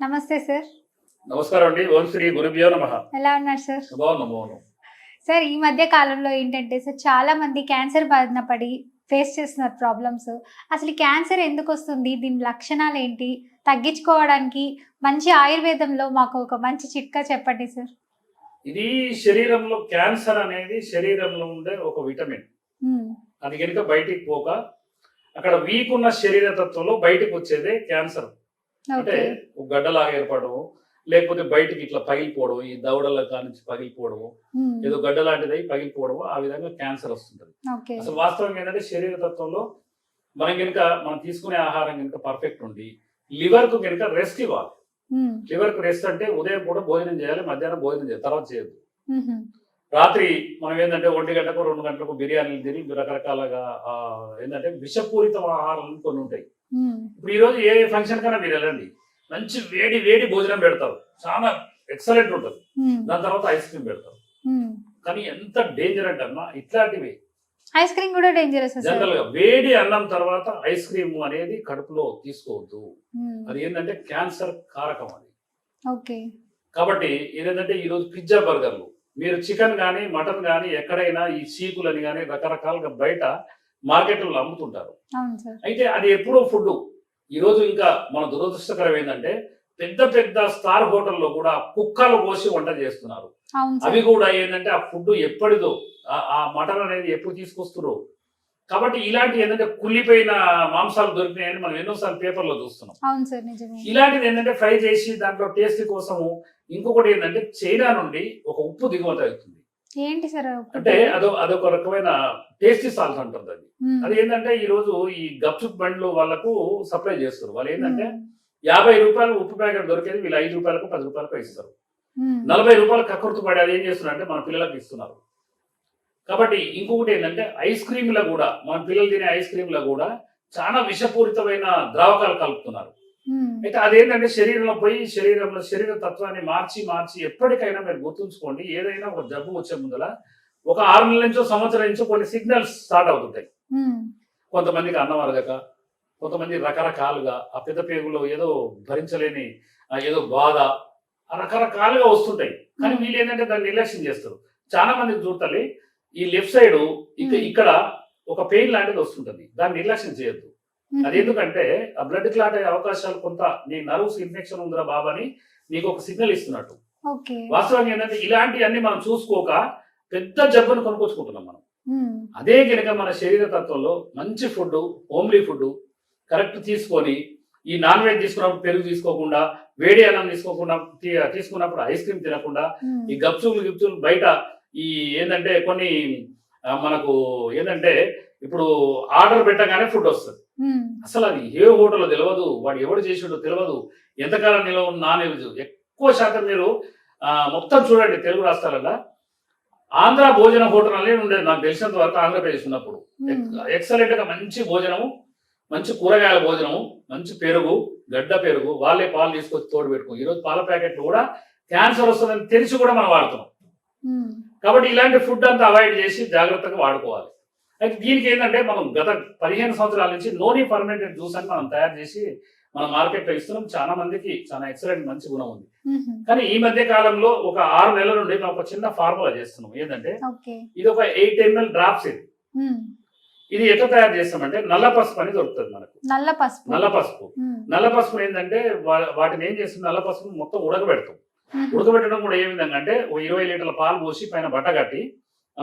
నమస్తే సార్. నమస్కారం అండి. ఓం శ్రీ గురుభ్యో నమ. ఎలా ఉన్నారు సార్? సార్ ఈ మధ్య కాలంలో ఏంటంటే సార్ చాలా మంది క్యాన్సర్ బారిన పడి ఫేస్ చేస్తున్నారు ప్రాబ్లమ్స్. అసలు క్యాన్సర్ ఎందుకు వస్తుంది? దీని లక్షణాలు ఏంటి? తగ్గించుకోవడానికి మంచి ఆయుర్వేదంలో మాకు ఒక మంచి చిట్కా చెప్పండి సార్. ఇది శరీరంలో క్యాన్సర్ అనేది శరీరంలో ఉండే ఒక విటమిన్. అది కనుక బయటికి పోక అక్కడ వీక్ ఉన్న శరీర తత్వంలో బయటికి వచ్చేదే క్యాన్సర్. అంటే ఒక గడ్డలాగా ఏర్పడడం లేకపోతే బయటికి ఇట్లా పగిలిపోవడం ఈ దవడల కానించి పగిలిపోవడం ఏదో గడ్డ లాంటిది అయి పగిలిపోవడం ఆ విధంగా క్యాన్సర్ వస్తుంటది. అసలు వాస్తవం ఏంటంటే శరీర తత్వంలో మనం కనుక మనం తీసుకునే ఆహారం కనుక పర్ఫెక్ట్ ఉండి లివర్కు కనుక రెస్ట్ ఇవ్వాలి. లివర్కు రెస్ట్ అంటే ఉదయం పూట భోజనం చేయాలి మధ్యాహ్నం భోజనం చేయాలి తర్వాత చేయొద్దు. రాత్రి మనం ఏంటంటే ఒంటి గంటకు రెండు గంటలకు బిర్యానీలు తిని రకరకాలుగా ఏంటంటే విషపూరిత ఆహారాలు కొన్ని ఉంటాయి. ఇప్పుడు ఈ రోజు ఏ ఫంక్షన్ కన్నా మీరు వెళ్ళండి. మంచి వేడి వేడి భోజనం పెడతారు. చాలా ఎక్సలెంట్ ఉంటుంది. దాని తర్వాత ఐస్ క్రీమ్ పెడతారు. కానీ ఎంత డేంజర్ అంటే అమ్మా ఇట్లాంటివి. ఐస్ క్రీమ్ కూడా డేంజరస్ జనరల్గా వేడి అన్నం తర్వాత ఐస్ క్రీమ్ అనేది కడుపులో తీసుకోవద్దు. అది ఏంటంటే క్యాన్సర్ కారకం అది. ఓకే. కాబట్టి ఏంటంటే ఈరోజు పిజ్జా బర్గర్లు మీరు చికెన్ కానీ మటన్ కానీ ఎక్కడైనా ఈ సీకులని కానీ రకరకాలుగా బయట మార్కెట్లో అమ్ముతుంటారు. అయితే అది ఎప్పుడో ఫుడ్ ఈరోజు ఇంకా మన దురదృష్టకరం ఏంటంటే పెద్ద పెద్ద స్టార్ హోటల్లో కూడా కుక్కలు పోసి వంట చేస్తున్నారు. అవి కూడా ఏంటంటే ఆ ఫుడ్ ఎప్పటిదో ఆ- మటన్ అనేది ఎప్పుడు తీసుకొస్తున్నారు కాబట్టి ఇలాంటి ఏంటంటే కుళ్ళిపోయిన మాంసాలు దొరికినాయని మనం ఎన్నోసార్లు పేపర్లో చూస్తున్నాం. ఇలాంటిది ఏంటంటే ఫ్రై చేసి దాంట్లో టేస్ట్ కోసము ఇంకొకటి ఏంటంటే చైనా నుండి ఒక ఉప్పు దిగుమతి అవుతుంది. ఏంటి సార్ అంటే అదో అదొక రకమైన టేస్టీ సాల్ట్ అంటుంది అది. అది ఏంటంటే ఈ రోజు ఈ గప్చుప్ బండ్లు వాళ్ళకు సప్లై చేస్తారు. వాళ్ళు ఏంటంటే యాభై రూపాయలు ఉప్పు ప్యాకెట్ దొరికేది వీళ్ళు ఐదు రూపాయలకు పది రూపాయలకు ఇస్తారు నలభై రూపాయలు కకృతి పడి అది ఏం చేస్తున్నారు అంటే మన పిల్లలకు ఇస్తున్నారు. కాబట్టి ఇంకొకటి ఏంటంటే ఐస్ క్రీమ్లో కూడా మన పిల్లలు తినే ఐస్ క్రీమ్లో కూడా చాలా విషపూరితమైన ద్రావకాలు కలుపుతున్నారు. అయితే అదేంటంటే శరీరంలో పోయి శరీరంలో శరీర తత్వాన్ని మార్చి మార్చి ఎప్పటికైనా మీరు గుర్తుంచుకోండి. ఏదైనా ఒక జబ్బు వచ్చే ముందల ఒక ఆరు నెలల నుంచో సంవత్సరం నుంచో కొన్ని సిగ్నల్స్ స్టార్ట్ అవుతుంటాయి. ఉమ్, కొంతమందికి అన్నం అరగక కొంతమంది రకరకాలుగా ఆ పెద్ద పేగులో ఏదో భరించలేని ఏదో బాధ రకరకాలుగా వస్తుంటాయి. కానీ వీళ్ళు ఏంటంటే దాన్ని నిర్లక్ష్యం చేస్తారు. చాలా మందికి చూడాలి ఈ లెఫ్ట్ సైడ్ ఇక Hmm. ఇక్కడ ఒక పెయిన్ లాంటిది వస్తుంటుంది. దాన్ని నిర్లక్ష్యం చేయొద్దు. అది ఎందుకంటే ఆ బ్లడ్ క్లాట్ అయ్యే అవకాశాలు కొంత నీ నర్వ్స్ ఇన్ఫెక్షన్ ఉందిరా బాబని నీకు ఒక సిగ్నల్ ఇస్తున్నట్టు. వాస్తవంగా ఏంటంటే ఇలాంటివన్నీ మనం చూసుకోక పెద్ద జబ్బును కొనుక్కొచ్చుకుంటున్నాం మనం. అదే కనుక మన శరీర తత్వంలో మంచి ఫుడ్ హోమ్లీ ఫుడ్ కరెక్ట్ తీసుకొని ఈ నాన్ వెజ్ తీసుకున్నప్పుడు పెరుగు తీసుకోకుండా వేడి అన్నం తీసుకోకుండా తీసుకున్నప్పుడు ఐస్ క్రీమ్ తినకుండా ఈ గప్చులు గిప్చులు బయట ఈ ఏంటంటే కొన్ని మనకు ఏంటంటే ఇప్పుడు ఆర్డర్ పెట్టగానే ఫుడ్ వస్తుంది. అసలు అది ఏ హోటల్లో తెలియదు వాడు ఎవడు చేసిండో తెలియదు ఎంతకాలం నిలవ నాన్ వెజ్ ఎక్కువ శాతం మీరు మొత్తం చూడండి తెలుగు రాష్ట్రాలలో ఆంధ్ర భోజన హోటల్ అనేది ఉండేది నాకు తెలిసినంత వరకు ఆంధ్రప్రదేశ్ ఉన్నప్పుడు. ఎక్సలెంట్గా మంచి భోజనము మంచి కూరగాయల భోజనము మంచి పెరుగు గడ్డ పెరుగు వాళ్ళే పాలు తీసుకొచ్చి తోడు పెట్టుకో ఈరోజు పాల ప్యాకెట్లు కూడా క్యాన్సర్ వస్తుందని తెలిసి కూడా మనం వాడుతున్నాం. కాబట్టి ఇలాంటి ఫుడ్ అంతా అవాయిడ్ చేసి జాగ్రత్తగా వాడుకోవాలి. అయితే దీనికి ఏంటంటే మనం గత పదిహేను సంవత్సరాల నుంచి నోని పర్మనెంట్ జ్యూస్ అని మనం తయారు చేసి మన మార్కెట్లో ఇస్తున్నాం. చాలా మందికి చాలా ఎక్సలెంట్ మంచి గుణం ఉంది. కానీ ఈ మధ్య కాలంలో ఒక ఆరు నెలల నుండి మనం ఒక చిన్న ఫార్ములా చేస్తున్నాం. ఏంటంటే ఇది ఒక ఎయిట్ ఎంఎల్ డ్రాప్స్ ఇది ఇది ఎట్లా తయారు చేస్తామంటే నల్ల పసుపు అని దొరుకుతుంది మనకు. నల్ల పసుపు. నల్ల పసుపు. నల్ల పసుపు ఏంటంటే వాటిని ఏం చేస్తుంది? నల్ల పసుపు మొత్తం ఉడకబెడతాం. ఉడకబెట్టడం కూడా ఏ విధంగా అంటే ఓ ఇరవై లీటర్ల పాలు పోసి పైన బట్ట కట్టి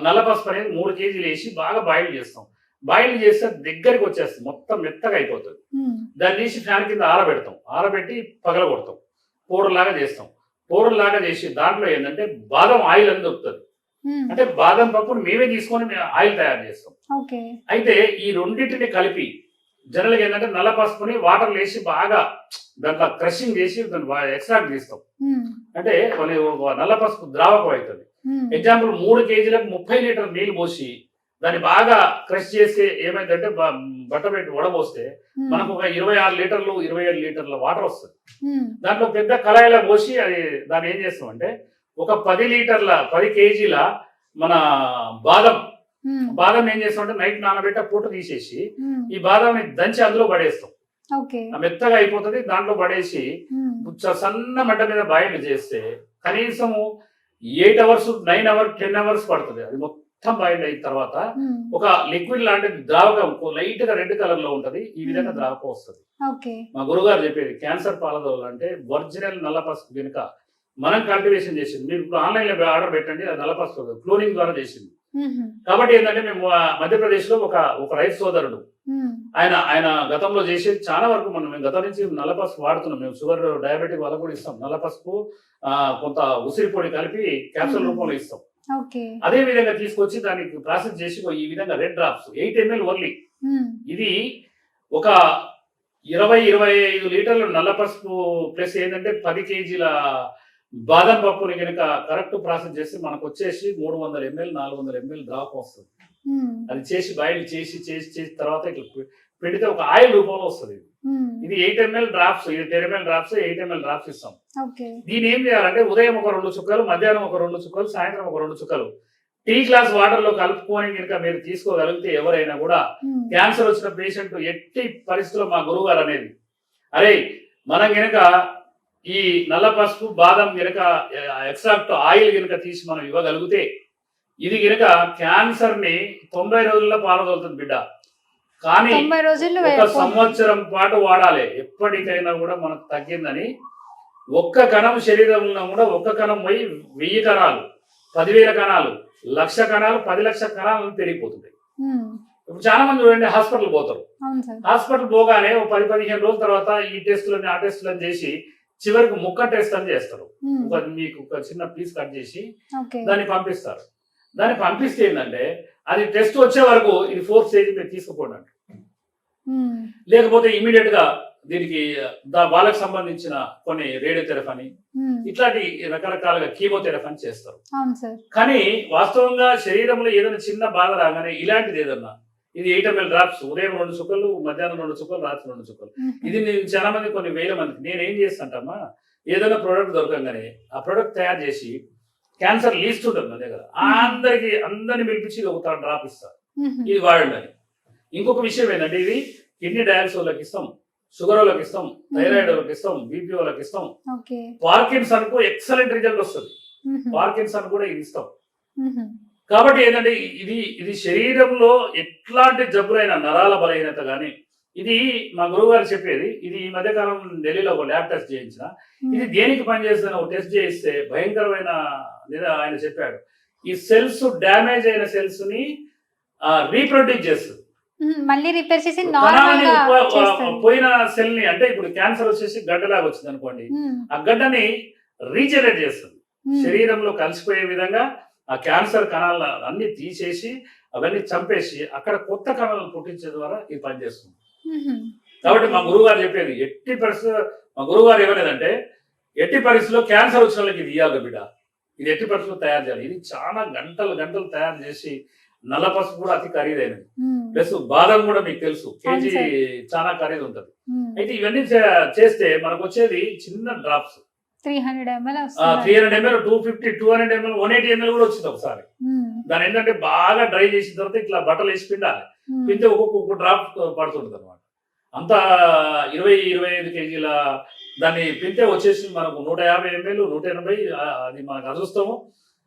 నల్ల పసుపు అనేది మూడు కేజీలు వేసి బాగా బాయిల్ చేస్తాం. బాయిల్ చేస్తే దగ్గరికి వచ్చేస్తుంది. మొత్తం మెత్తగా అయిపోతుంది. దాన్ని తీసి ఫ్యాన్ కింద ఆరబెడతాం. ఆరబెట్టి పగలగొడతాం. పౌడర్ లాగా చేస్తాం. లాగా చేసి దాంట్లో ఏంటంటే బాదం ఆయిల్ అని దొరుకుతుంది. అంటే బాదం పప్పును మేమే తీసుకొని ఆయిల్ తయారు చేస్తాం. అయితే ఈ రెండింటిని కలిపి జనరల్గా ఏంటంటే నల్ల పసుపుని వాటర్ వేసి బాగా దాంట్లో క్రషింగ్ చేసి దాన్ని ఎక్స్ట్రాక్ట్ తీస్తాం అంటే నల్ల పసుపు ద్రావకం అవుతుంది. ఎగ్జాంపుల్ మూడు కేజీలకు ముప్పై లీటర్ నీళ్ళు పోసి దాన్ని బాగా క్రష్ చేసి ఏమైందంటే బట్ట పెట్టి వడబోస్తే ఉమ్, మనకు ఒక ఇరవై ఆరు లీటర్లు ఇరవై ఏడు లీటర్ల వాటర్ వస్తుంది. ఉమ్, దాంట్లో పెద్ద కళాయిలో పోసి అది దాన్ని ఏం చేస్తామంటే ఒక పది లీటర్ల పది కేజీల మన బాదం బాదం ఏం చేస్తామంటే నైట్ నానబెట్టి ఆ పొట్టు తీసేసి ఈ బాదంని దంచి అందులో పడేస్తాం. మెత్తగా అయిపోతుంది దాంట్లో పడేసి సన్న మంట మీద బాయిల్ చేస్తే కనీసము eight hours nine hours ten hours పడుతుంది. అది మొత్తం బాయిల్ అయిన తర్వాత ఉమ్, ఒక లిక్విడ్ లాంటి ద్రావకం లైట్గా రెడ్ కలర్లో ఉంటది. ఈ విధంగా Hmm. ద్రావకం వస్తుంది. మా గురుగారు చెప్పేది క్యాన్సర్ పాలదోలు అంటే ఒరిజినల్ నల్ల పసుపు కనుక మనం కల్టివేషన్ చేసింది మీరు ఇప్పుడు ఆన్లైన్లో ఆర్డర్ పెట్టండి అది నల్ల పసుపు క్లోనింగ్ ద్వారా చేసింది. ఉహు, కాబట్టి ఏంటంటే మేము మధ్యప్రదేశ్లో ఒక ఒక రైతు సోదరుడు ఆయన ఆయన గతంలో చేసేది చాలా వరకు మనం మేము గతం నుంచి నల్ల పసుపు వాడుతున్నాం. మేము షుగర్ డయాబెటిక్ వాళ్ళకు కూడా ఇస్తాం. నల్ల పసుపు ఆ, కొంత ఉసిరి పొడి కలిపి క్యాప్సూల్ Mhm. రూపంలో ఇస్తాం. అదే విధంగా తీసుకొచ్చి దానికి ప్రాసెస్ చేసి ఈ విధంగా red drops eight ml only. Um, ఇది ఒక ఇరవై ఇరవై ఐదు లీటర్ల నల్ల పసుపు ప్లస్ ఏంటంటే పది కేజీల బాదం పప్పుని కనుక కరెక్ట్ ప్రాసెస్ చేస్తే మనకు వచ్చేసి మూడు వందల ఎంఎల్ నాలుగు వందల ఎంఎల్ ద్రావకం వస్తుంది. అది చేసి బాయిల్ చేసి చేసి చేసి తర్వాత ఇట్లా పెడితే ఒక ఆయిల్ రూపంలో వస్తుంది ఇది. ఎయిట్ ఎంఎల్ డ్రాప్స్ ఇది ten ml drops eight ml drops ఇస్తాం. దీని ఏం చేయాలంటే ఉదయం ఒక రెండు చుక్కలు మధ్యాహ్నం ఒక రెండు చుక్కలు సాయంత్రం ఒక రెండు చుక్కలు. టీ గ్లాస్ వాటర్లో కలుపుకొని కనుక మీరు తీసుకోగలిగితే ఎవరైనా కూడా క్యాన్సర్ వచ్చిన పేషెంట్ ఎట్టి పరిస్థితుల్లో మా గురువు గారు అనేది అరే మనం గనక ఈ నల్ల పసుపు బాదం గనక ఎక్స్ట్రాక్ట్ ఆయిల్ గనక తీసి మనం ఇవ్వగలిగితే ఇది గనక క్యాన్సర్ని తొంభై రోజుల్లో పారదోలుతుంది బిడ్డ. కానీ ఒక సంవత్సరం పాటు వాడాలి. ఎప్పటికైనా కూడా మనకు తగ్గిందని. ఒక్క కణం శరీరంలో కూడా ఒక్క కణం పోయి వెయ్యి కణాలు పదివేల కణాలు లక్ష కణాలు పది లక్షల కణాలు పెరిగిపోతుంటాయి. ఉమ్, ఇప్పుడు చాలా మంది చూడండి హాస్పిటల్ పోతారు. హాస్పిటల్ పోగానే పది పదిహేను రోజుల తర్వాత ఈ టెస్టులని ఆ టెస్టులని చేసి చివరికి ముక్క టెస్ట్ అని చేస్తారు. ఒక మీకు ఒక చిన్న పీస్ కట్ చేసి దాన్ని పంపిస్తారు. దాన్ని పంపిస్తే ఏంటంటే అది టెస్ట్ వచ్చే వరకు ఇది ఫోర్త్ స్టేజ్ మీరు తీసుకుపోండి. ఉమ్, లేకపోతే ఇమీడియట్గా దీనికి వాళ్ళకి సంబంధించిన కొన్ని రేడియోథెరపీ అని ఉమ్, ఇట్లాంటి రకరకాలుగా కీమోథెరపీ అని చేస్తారు. కానీ వాస్తవంగా శరీరంలో ఏదైనా చిన్న బాధ రాగానే ఇలాంటిది ఏదన్నా ఇది ఎయిట్ ఎంఎల్ డ్రాప్స్ ఉదయం రెండు చుక్కలు మధ్యాహ్నం రెండు చుక్కలు రాత్రి రెండు చుక్కలు ఇది నేను చాలా మంది కొన్ని వేల మందికి. నేను ఏం చేస్తాంటమ్మా ఏదైనా ప్రోడక్ట్ దొరకంగానే ఆ ప్రోడక్ట్ తయారు చేసి క్యాన్సర్ లీస్ట్ ఉంటుంది నా దగ్గర. అందరికి అందరిని పిలిపించి ఒక డ్రాప్ ఇస్తా. ఉహు, ఇది వాడండి అని ఇంకొక విషయం ఏంటంటే ఇది కిడ్నీ డయాలసిస్ వాళ్ళకి ఇస్తాం షుగర్ వాళ్ళకి ఇస్తాం థైరాయిడ్ వాళ్ళకి ఇస్తాం బీపీ వాళ్ళకి ఇస్తాం. పార్కిన్సన్కు ఎక్సలెంట్ రిజల్ట్ వస్తుంది. పార్కిన్సన్ కూడా ఇది ఇస్తాం. కాబట్టి ఏంటంటే ఇది ఇది శరీరంలో ఎట్లాంటి జబ్బులైన నరాల బలహీనత కానీ ఇది మా గురువు గారు చెప్పేది ఇది ఈ మధ్య కాలం ఢిల్లీలో ఒక ల్యాబ్ టెస్ట్ చేయించిన. ఇది దేనికి పనిచేస్తుందని ఒక టెస్ట్ చేయిస్తే భయంకరమైన ఆయన చెప్పాడు. ఈ సెల్స్ డ్యామేజ్ అయిన సెల్స్ని రీప్రొడ్యూస్ చేస్తుంది. మళ్ళీ రిపేర్ చేసి పోయిన సెల్ని అంటే ఇప్పుడు క్యాన్సర్ వచ్చేసి గడ్డలాగా వచ్చింది అనుకోండి ఆ గడ్డని రీజనరేట్ చేస్తుంది. శరీరంలో కలిసిపోయే విధంగా ఆ క్యాన్సర్ కణాలను అన్ని తీసేసి అవన్నీ చంపేసి అక్కడ కొత్త కణాలను పుట్టించే ద్వారా ఇది పనిచేస్తుంది కాబట్టి మా గురువు గారు చెప్పేది ఎట్టి పరిస్థితి మా గురువు గారు ఏమనేదంటే ఎట్టి పరిస్థితిలో క్యాన్సర్ వచ్చిన వాళ్ళకి ఇది ఇవ్వాలి బిడ్డ. ఇది ఎట్టి పరిస్థితిలో తయారు చేయాలి. ఇది చాలా గంటలు గంటలు తయారు చేసి నల్ల పసుపు కూడా అతి ఖరీదైనది. ప్లస్ బాదం కూడా మీకు తెలుసు కేజీ చాలా ఖరీదు ఉంటుంది. అయితే ఇవన్నీ చేస్తే మనకు వచ్చేది చిన్న drops. Three hundred ml three hundred ml two fifty two hundred ml one eighty ml కూడా వచ్చింది ఒకసారి. ఉమ్, దాని ఏంటంటే బాగా డ్రై చేసిన తర్వాత ఇట్లా బట్టలు వేసి పిండాలి. ఉమ్, పిండితే ఒక్కొక్క డ్రాప్ పడుతుంటుంది అనమాట అంత ఇరవై ఇరవై ఐదు కేజీల దాన్ని పింటే వచ్చేసి మనకు నూట యాభై ఎంఎల్ నూట ఎనభై అది మనకు అదృష్టము.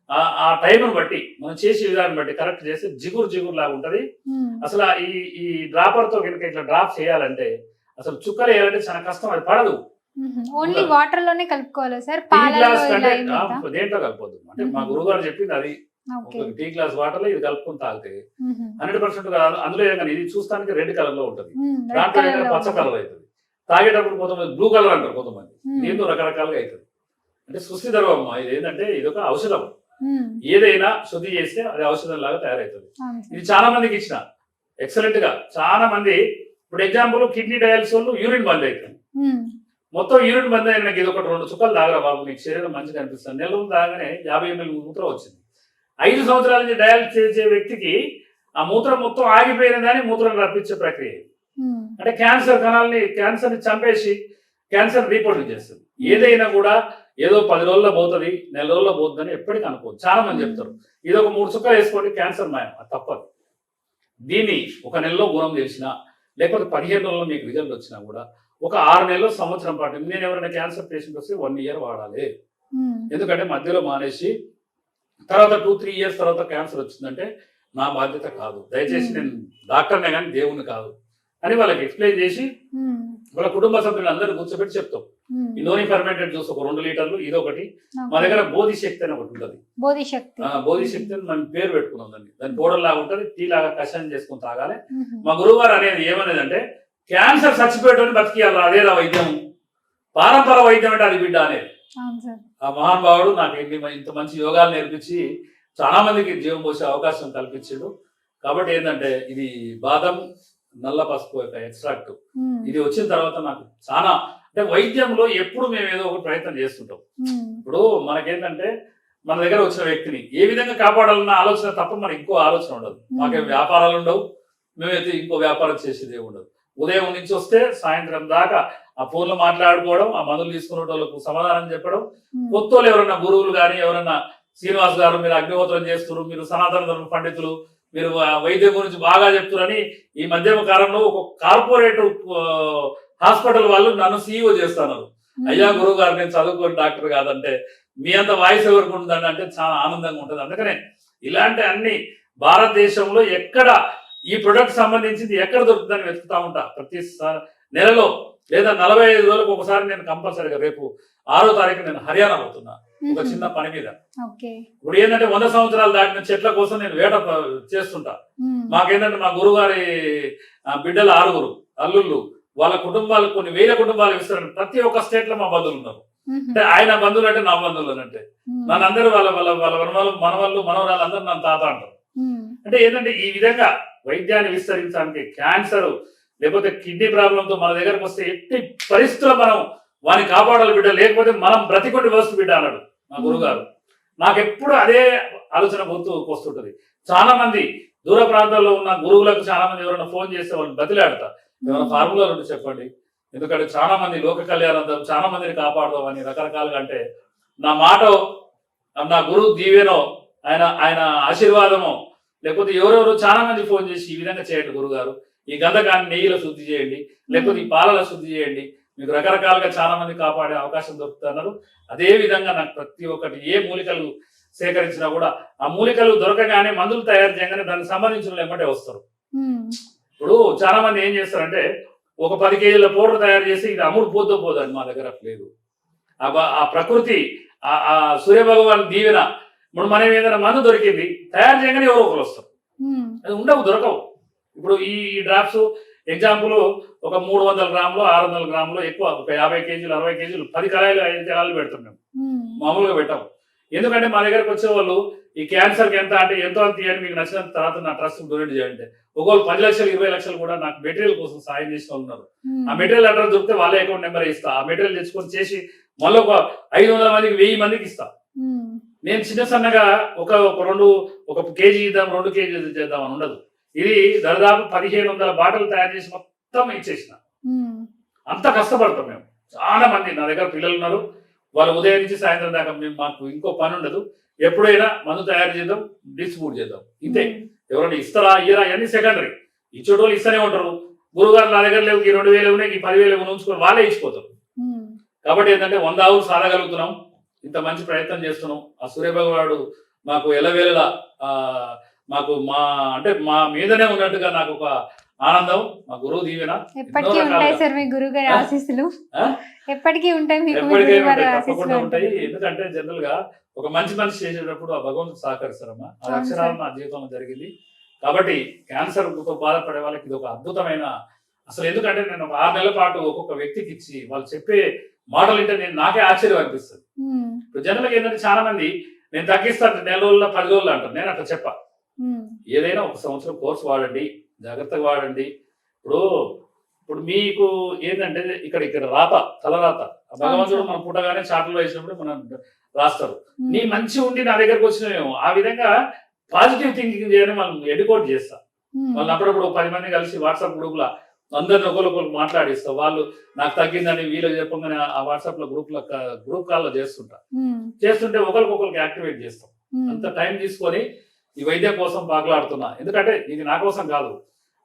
ఆ- టైంను బట్టి మనం చేసే విధానం బట్టి కరెక్ట్ చేస్తే జిగురు జిగురు లాగా ఉంటది. ఉమ్, అసలు ఈ ఈ డ్రాపర్తో కనుక ఇట్లా డ్రాప్ చేయాలంటే అసలు చుక్కలు వేయాలంటే చాలా కష్టం అది పడదు. ఓన్లీ వాటర్లోనే కలుపుకోవాలా సార్? దేంట్లో కలపొద్దు అంటే మా మ్మ్. గురువు గారు చెప్పింది అది. టీ గ్లాస్ వాటర్లో ఇది కలుపుకొని తాగితే హండ్రెడ్ పర్సెంట్ అందులో కానీ ఇది చూస్తానికి రెడ్ కలర్లో ఉంటుంది దాంట్లో పచ్చ. కలర్ అవుతుంది తాగేటప్పుడు కొంతమంది బ్లూ కలర్ అంటారు కొంతమంది. దీంతో రకరకాలుగా అవుతుంది. అంటే సృష్టి ధర్మమ్మ ఇది ఏంటంటే ఇది ఒక ఔషధం. ఏదైనా శుద్ధి చేస్తే అది ఔషధం లాగా తయారవుతుంది. ఇది చాలా మందికి ఇచ్చిన. ఎక్సలెంట్గా. చాలా మంది ఇప్పుడు ఎగ్జాంపుల్ కిడ్నీ డయాలసిస్ వాళ్ళు యూరిన్ బంద్ అవుతుంది మొత్తం యూరిన్ బంద్ అయిన ఇది ఒకటి రెండు చుక్కలు తాగరా బాబు నీకు శరీరం మంచిగా అనిపిస్తుంది. నెల రోజులు తాగనే యాభై ఎంఎల్ మూత్రం వచ్చింది. ఐదు సంవత్సరాల నుంచి డయాలసిస్ చేసే వ్యక్తికి ఆ మూత్రం మొత్తం ఆగిపోయిన దాన్ని మూత్రం రప్పించే ప్రక్రియ. అంటే క్యాన్సర్ కణాలని క్యాన్సర్ని చంపేసి క్యాన్సర్ రీప్రొడ్యూస్ చేస్తుంది. ఏదైనా కూడా ఏదో పది రోజుల్లో పోతుంది నెల రోజుల్లో పోతుందని ఎప్పటికీ అనుకోదు చాలా మంది చెప్తారు ఇది ఒక మూడు చుక్కలు వేసుకోండి క్యాన్సర్ మాయం. అది తప్పదు. దీన్ని ఒక నెలలో గుణం తెలిసిన లేకపోతే పదిహేను రోజుల్లో మీకు రిజల్ట్ వచ్చినా కూడా ఒక ఆరు నెలలు సంవత్సరం పాటు. నేను ఎవరైనా క్యాన్సర్ పేషెంట్ వస్తే వన్ ఇయర్ వాడాలి. ఉమ్, ఎందుకంటే మధ్యలో మానేసి తర్వాత టూ త్రీ ఇయర్స్ తర్వాత క్యాన్సర్ వచ్చిందంటే నా బాధ్యత కాదు. దయచేసి Hmm. నేను డాక్టర్నే కానీ దేవుని కాదు. అని వాళ్ళకి ఎక్స్ప్లెయిన్ చేసి ఉమ్, వాళ్ళ కుటుంబ సభ్యులు అందరూ కూర్చోబెట్టి చెప్తాం. ఈ నోని ఫర్మెంటెడ్ జ్యూస్ ఒక రెండు లీటర్లు ఇది ఒకటి మా. దగ్గర బోధి శక్తి అని ఒకటి ఉంటుంది. బోధి శక్తి ఆ, బోధి శక్తి అని మనం పేరు పెట్టుకున్నాం దాన్ని. దాని పౌడర్ లాగా ఉంటుంది టీ లాగా కషాయం చేసుకుని తాగాలి. మా గురువుగారు అనేది ఏమనేది అంటే క్యాన్సర్ చచ్చిపోయేటోని బతికియాలి అదే రా వైద్యం. పారంపర వైద్యం అంటే అది బిడ్డ అనేది. ఆ మహానుభావుడు నాకు ఎన్ని ఇంత మంచి యోగాలు నేర్పించి చాలా మందికి జీవం పోసే అవకాశం కల్పించాడు. కాబట్టి ఏంటంటే ఇది బాదం నల్ల పసుపు యొక్క ఎక్స్ట్రాక్ట్ ఇది వచ్చిన తర్వాత నాకు చాలా అంటే వైద్యంలో ఎప్పుడు మేము ఏదో ఒక ప్రయత్నం చేస్తుంటాం. ఇప్పుడు మనకేంటంటే మన దగ్గర వచ్చిన వ్యక్తిని ఏ విధంగా కాపాడాలన్న ఆలోచన తప్ప మనకి ఇంకో ఆలోచన ఉండదు. మాకేం వ్యాపారాలు ఉండవు. మేమైతే ఇంకో వ్యాపారం చేసేది ఉండదు ఉదయం నుంచి వస్తే సాయంత్రం దాకా ఆ ఫోన్లో మాట్లాడుకోవడం ఆ మందులు తీసుకునే వాళ్ళకు సమాధానం చెప్పడం. ఉమ్, కొత్త వాళ్ళు ఎవరన్నా గురువులు కానీ ఎవరన్నా శ్రీనివాస్ గారు మీరు అగ్నిహోత్రం చేస్తున్నారు మీరు సనాతన ధర్మ పండితులు మీరు వైద్యం గురించి బాగా చెప్తున్నారని ఈ మధ్యమ కాలంలో ఒక కార్పొరేట్ హాస్పిటల్ వాళ్ళు నన్ను సీఈఓ చేస్తున్నారు. ఉమ్, అయ్యా గురువు గారు నేను చదువుకోని డాక్టర్ కాదంటే మీ అంత వాయిస్ ఎవరికి ఉందండి అంటే చాలా ఆనందంగా ఉంటుంది. అందుకనే ఇలాంటి అన్ని భారతదేశంలో ఎక్కడ ఈ ప్రొడక్ట్ సంబంధించింది ఎక్కడ దొరుకుతుందని వెతుకుతా ఉంటా. ప్రతి నెలలో లేదా నలభై ఐదు రోజులకు ఒకసారి నేను కంపల్సరీగా రేపు ఆరో తారీఖు నేను హర్యానా పోతున్నా. ఒక చిన్న పని మీద. ఇప్పుడు ఏంటంటే వంద సంవత్సరాలు దాటిన చెట్ల కోసం నేను వేట చేస్తుంటా. మాకేంటంటే మా గురుగారి ఆ, బిడ్డలు ఆరుగురు అల్లుళ్ళు వాళ్ళ కుటుంబాలు కొన్ని వేల కుటుంబాలు ఇస్తారు ప్రతి ఒక్క స్టేట్లో మా బంధువులు ఉన్నారు. అంటే ఆయన బంధువులు అంటే నా బంధువులు అని అంటే. ఉమ్, నన్నందరూ వాళ్ళ వాళ్ళ వాళ్ళ మనవాళ్ళు మనవరాలు అందరూ నన్ను తాత అంటారు. అంటే ఏంటంటే ఈ విధంగా వైద్యాన్ని విస్తరించడానికి క్యాన్సర్ లేకపోతే కిడ్నీ ప్రాబ్లంతో మన దగ్గరకు వస్తే ఎట్టి పరిస్థితుల్లో మనం వారిని కాపాడాలి బిడ్డ లేకపోతే మనం బ్రతికొండి వస్తు బిడ్డ అన్నాడు మా గురుగారు నాకు ఎప్పుడు అదే ఆలోచన గుర్తు వస్తుంటది. చాలా మంది దూర ప్రాంతాల్లో ఉన్న గురువులకు చాలా మంది ఎవరైనా ఫోన్ చేస్తే వాళ్ళు బతిలాడతా. ఏమైనా ఫార్ములాలు ఉంటే చెప్పండి. ఎందుకంటే చాలా మంది లోక కళ్యాణం చాలా మందిని కాపాడదాం అని రకరకాలుగా అంటే నా మాట నా గురువు దీవెనో ఆయన ఆయన ఆశీర్వాదమో లేకపోతే ఎవరెవరు చాలా మంది ఫోన్ చేసి ఈ విధంగా చేయండి గురుగారు. ఈ గంధకాన్ని నెయ్యిలో శుద్ధి చేయండి లేకపోతే ఈ పాలలో శుద్ధి చేయండి. మీకు రకరకాలుగా చాలా మంది కాపాడే అవకాశం దొరుకుతున్నారు. అదే విధంగా నాకు ప్రతి ఒక్కటి ఏ మూలికలు సేకరించినా కూడా ఆ మూలికలు దొరకగానే మందులు తయారు చేయగానే దానికి సంబంధించిన ఎమ్మటే వస్తారు. ఇప్పుడు చాలా మంది ఏం చేస్తారంటే ఒక పది కేజీల పౌడర్ తయారు చేసి ఇది అమ్ముడు పోతూ పోదండి మా దగ్గర లేదు ఆ ప్రకృతి ఆ ఆ సూర్యభగవాన్ దీవెన ఇప్పుడు మనం ఏదైనా మందు దొరికింది తయారు చేయగానే ఎవరో ఒకరు వస్తారు. అది ఉండవు దొరకవు. ఇప్పుడు ఈ డ్రాప్స్ ఎగ్జాంపుల్ ఒక మూడు వందల గ్రాములు ఆరు వందల గ్రాములు ఎక్కువ ఒక యాభై కేజీలు అరవై కేజీలు పది కళాయిలు ఐదు కళాయిలు పెడతాం మేము. మామూలుగా పెట్టాం ఎందుకంటే మా దగ్గరకు వచ్చే వాళ్ళు ఈ క్యాన్సర్కి ఎంత అంటే ఎంతో అంత ఇవ్వండి మీకు నచ్చిన తర్వాత నా ట్రస్ట్ డొనేట్ చేయండి. ఒకవేళ పది లక్షలు ఇరవై లక్షలు కూడా నాకు మెటీరియల్ కోసం సాయం చేసిన ఉన్నారు. ఆ మెటీరియల్ అడ్రస్ దొరికితే వాళ్ళే అకౌంట్ నెంబర్ ఇస్తా. ఆ మెటీరియల్ తెచ్చుకొని చేసి మళ్ళీ ఒక ఐదు వందల మందికి వెయ్యి మందికి ఇస్తా. నేను చిన్న సన్నగా ఒక ఒక రెండు ఒక కేజీ ఇద్దాం రెండు కేజీ చేద్దాం అని ఉండదు. ఇది దాదాపు పదిహేను వందల బాటలు తయారు చేసి మొత్తం ఇచ్చేసిన. అంత కష్టపడతాం మేము. చాలా మంది నా దగ్గర పిల్లలు ఉన్నారు. వాళ్ళు ఉదయం నుంచి సాయంత్రం దాకా మేము మాకు ఇంకో పని ఉండదు. ఎప్పుడైనా మందు తయారు చేద్దాం డిస్ట్రిబ్యూట్ చేద్దాం. ఇంతే. ఎవరైనా ఇస్తారా ఇయ్యరా అన్ని సెకండరీ ఇచ్చేటోళ్ళు ఇస్తూనే ఉంటారు. గురుగారు నా దగ్గర లేవు ఈ రెండు వేలు ఉన్నాయి ఈ పదివేలు ఉంచుకొని వాళ్ళే ఇచ్చిపోతారు. కాబట్టి ఏంటంటే వంద ఆవులు సాధగలుగుతున్నాం. ఇంత మంచి ప్రయత్నం చేస్తున్నాం ఆ సూర్యభగవానుడు మాకు ఎలవేళలా ఆ మాకు మా అంటే మా మీదనే ఉన్నట్టుగా నాకు ఒక ఆనందం మా గురువు దీవెన ఎప్పటికీ ఉంటాయి. సార్ మీ గురువు గారి? ఆశీస్సులు? ఎప్పటికీ ఉంటాయి మీకు ఉంటాయి తప్పకుండా. ఎందుకంటే జనరల్గా ఒక మంచి మనిషి చేసేటప్పుడు ఆ భగవంతుడు సహకరిస్తారమ్మా ఆ అక్షరాలు. నా జీవితంలో జరిగింది కాబట్టి క్యాన్సర్తో బాధపడే వాళ్ళకి ఇది ఒక అద్భుతమైన అసలు ఎందుకంటే నేను ఒక ఆరు నెలల పాటు ఒక్కొక్క వ్యక్తికి ఇచ్చి వాళ్ళు చెప్పే మాటలు వింటే నేను నాకే ఆశ్చర్యం అనిపిస్తుంది. ఇప్పుడు జనరల్గా ఏంటంటే చాలా మంది నేను తగ్గిస్తాను నెల రోజుల్లో పది రోజులు అంటారు. నేను అట్లా చెప్పా. ఏదైనా ఒక సంవత్సరం కోర్స్ వాడండి జాగ్రత్తగా వాడండి. ఇప్పుడు ఇప్పుడు మీకు ఏంటంటే ఇక్కడ ఇక్కడ రాత తలరాత భగవంతుడు మనం పుట్టగానే చాటలో వేసినప్పుడు మనం రాస్తారు. నీ మంచి ఉండి నా దగ్గరకు వచ్చినాయేమో ఆ విధంగా పాజిటివ్ థింకింగ్ చేయని మనం ఎడ్యుకోట్ చేస్తా. వాళ్ళు అప్పుడప్పుడు పది మంది కలిసి వాట్సాప్ గ్రూప్లో అందరిని ఒకరికొకరు మాట్లాడిస్తా. వాళ్ళు నాకు తగ్గిందని వీళ్ళకి చెప్పగానే ఆ వాట్సాప్లో గ్రూప్లో గ్రూప్ కాల్లో చేస్తుంటా. చేస్తుంటే ఒకరికొకరికి యాక్టివేట్ చేస్తాం. అంత టైం తీసుకొని ఈ వైద్యం కోసం పాకులాడుతున్నా ఎందుకంటే ఇది నా కోసం కాదు.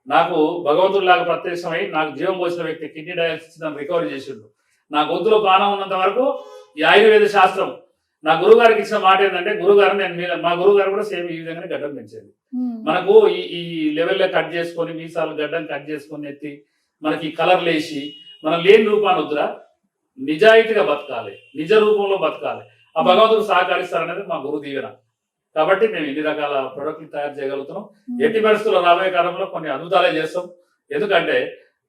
నాకు భగవంతుడిలాగా ప్రత్యక్షమై నాకు జీవం పోసిన వ్యక్తి కిడ్నీ డయాలసిస్ రికవరీ చేసిండు. నా గొంతులో ప్రాణం ఉన్నంత వరకు ఈ ఆయుర్వేద శాస్త్రం నా గురువు గారికి ఇచ్చిన మాట ఏంటంటే గురువు గారు నేను మీద మా గురువు గారు కూడా సేమ్ ఈ విధంగానే గడ్డం పెంచేది. మనకు ఈ ఈ లెవెల్లో కట్ చేసుకొని మీసాలు గడ్డం కట్ చేసుకొని ఎత్తి మనకి కలర్లు వేసి మనం లేని రూపాన్ని వద్దురా నిజాయితీగా బతకాలి నిజ రూపంలో బతకాలి. ఆ భగవంతుడు సహకరిస్తారనేది మా గురువు దీవెన. కాబట్టి మేము ఇన్ని రకాల ప్రొడక్ట్లు తయారు చేయగలుగుతున్నాం. ఎట్టి పరిస్థితుల్లో రాబోయే కాలంలో కొన్ని అద్భుతాలే చేస్తాం. ఎందుకంటే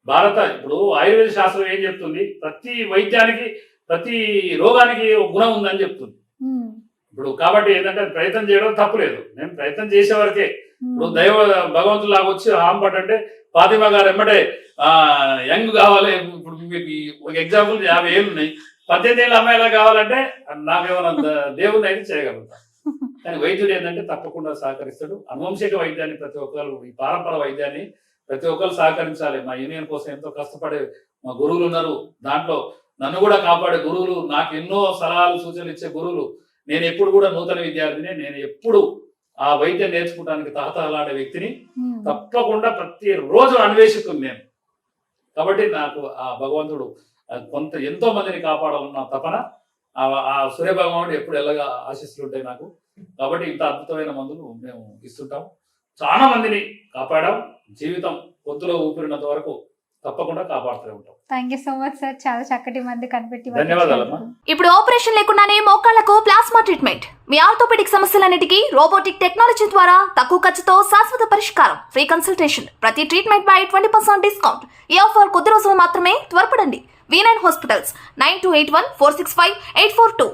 భారత ఇప్పుడు ఆయుర్వేద శాస్త్రం ఏం చెప్తుంది? ప్రతి వైద్యానికి ప్రతి రోగానికి ఒక గుణం ఉందని చెప్తుంది. ఇప్పుడు కాబట్టి ఏంటంటే ప్రయత్నం చేయడం తప్పులేదు. నేను ప్రయత్నం చేసే వరకే. ఇప్పుడు దైవ భగవంతుడు లాగా వచ్చి హాంపట్ అంటే ఫాతిమా గారు ఎమ్మటే ఆ యంగ్ కావాలి. ఇప్పుడు మీకు ఒక ఎగ్జాంపుల్ యాభై ఏళ్ళు ఉన్నాయి. పద్దెనిమిది ఏళ్ళ అమ్మాయిలా కావాలంటే నాకేమైనా దేవుని అయితే చేయగలుగుతా. కానీ వైద్యుడు ఏంటంటే తప్పకుండా సహకరిస్తాడు. అనువంశిక వైద్యాన్ని ప్రతి ఒక్కరు ఈ పారంపర వైద్యాన్ని ప్రతి ఒక్కరు సహకరించాలి. మా యూనియన్ కోసం ఎంతో కష్టపడే మా గురువులు ఉన్నారు. దాంట్లో నన్ను కూడా కాపాడే గురువులు. నాకు ఎన్నో సలహాలు సూచనలు ఇచ్చే గురువులు. నేను ఎప్పుడు కూడా నూతన విద్యార్థిని. నేను ఎప్పుడు ఆ వైద్యం నేర్చుకోవడానికి తహతహలాడే వ్యక్తిని. తప్పకుండా ప్రతి రోజు అన్వేషిస్తుంది నేను. కాబట్టి నాకు ఆ భగవంతుడు కొంత ఎంతో మందిని కాపాడాలన్న తపన. ఆ ఆ సూర్య భగవానుడు ఎప్పుడు ఎలాగా ఆశిస్తులు ఉంటాయి నాకు. కాబట్టి ఇంత అద్భుతమైన మందులు మేము ఇస్తుంటాం. చాలా మందిని కాపాడాం. జీవితం పొద్దులో ఊపిరినంత వరకు తప్పకుండా కాపాడుతూనే ఉంటాం. Thank you so much sir చాలా చక్కటి మంది కనిపెట్టి ధన్యవాదాలమ్మా. ఇప్పుడు ఆపరేషన్ లేకుండానే మోకాళ్ళకు ప్లాస్మా ట్రీట్మెంట్ మీ ఆర్థోపెడిక్ సమస్యలన్నిటికీ రోబోటిక్ టెక్నాలజీ ద్వారా తక్కువ ఖర్చుతో శాశ్వత పరిష్కారం. ఫ్రీ కన్సల్టేషన్ ప్రతి ట్రీట్మెంట్ పై ట్వంటీ పర్సెంట్ డిస్కౌంట్ ఈ ఆఫర్ కొద్ది రోజులు మాత్రమే త్వరపడండి. V nine hospitals nine two eight one four six five eight four two